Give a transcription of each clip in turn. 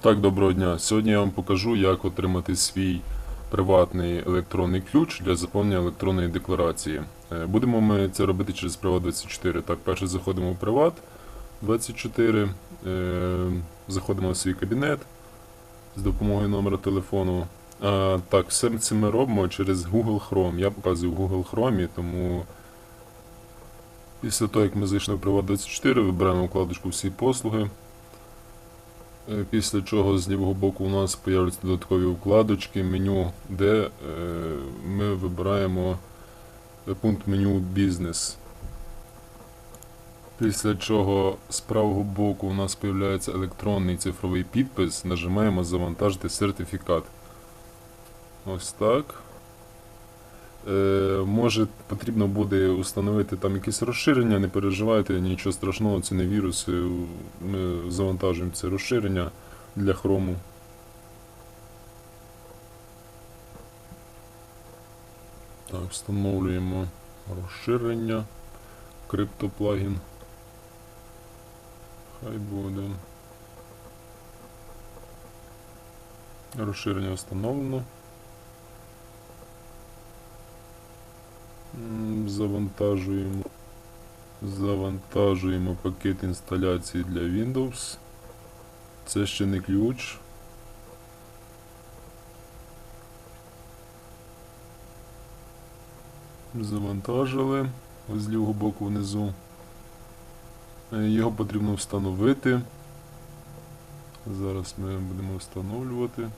Так, доброго дня. Сьогодні я вам покажу, як отримати свій приватний електронний ключ для заповнення електронної декларації. Е, Будемо ми це робити через Приват24. Так, перше заходимо в Приват 24, е, заходимо в свій кабінет з допомогою номера телефону. А, так, все це ми робимо через Google Chrome. Я показую в Google Chrome, тому після того, як ми зайшли в Приват24, вибираємо вкладочку Всі послуги. Е, Після чого з лівого боку у нас появляться додаткові вкладочки, меню, де е, ми вибираємо е, пункт меню бізнес. Після чого з правого боку у нас появляється електронний цифровий підпис, нажимаємо завантажити сертифікат. Ось так. Е, може потрібно буде установити там якесь розширення, не переживайте, нічого страшного, це не вірус. е, Ми завантажуємо це розширення для хрому. Так, встановлюємо розширення, криптоплагін. Хай буде. Розширення встановлено. Завантажуємо. Завантажуємо пакет інсталяції для Windows. Це ще не ключ. Завантажили ось з лівого боку внизу. Е, Його потрібно встановити. Зараз ми будемо встановлювати.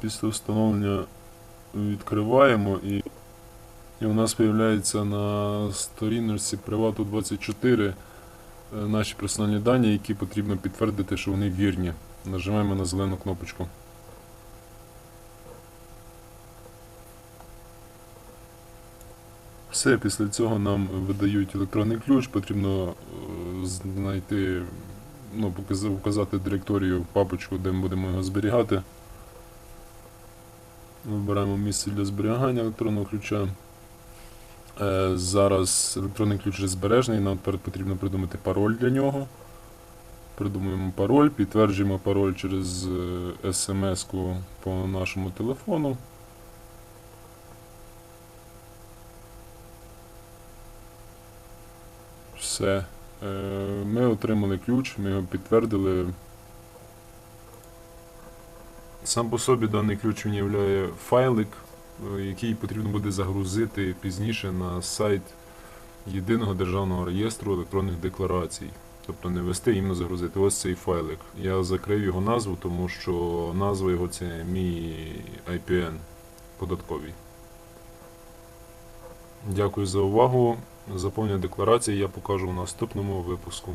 Після встановлення відкриваємо і, і у нас з'являється на сторіночці Привату 24 е, наші персональні дані, які потрібно підтвердити, що вони вірні. Нажимаємо на зелену кнопочку. Все, після цього нам видають електронний ключ, потрібно е, знайти, ну, вказати директорію, папочку, де ми будемо його зберігати. Вибираємо місце для зберігання електронного ключа. Е, зараз електронний ключ вже збережений, нам тепер потрібно придумати пароль для нього. Придумуємо пароль, підтверджуємо пароль через е, смс-ку по нашому телефону. Все. Е, Ми отримали ключ, ми його підтвердили. Сам по собі даний ключ він являє файлик, е, який потрібно буде загрузити пізніше на сайт єдиного державного реєстру електронних декларацій. Тобто не вести, іменно загрузити. Ось цей файлик. Я закрив його назву, тому що назва його це мій IPN податковий. Дякую за увагу. Заповнення декларації я покажу в наступному випуску.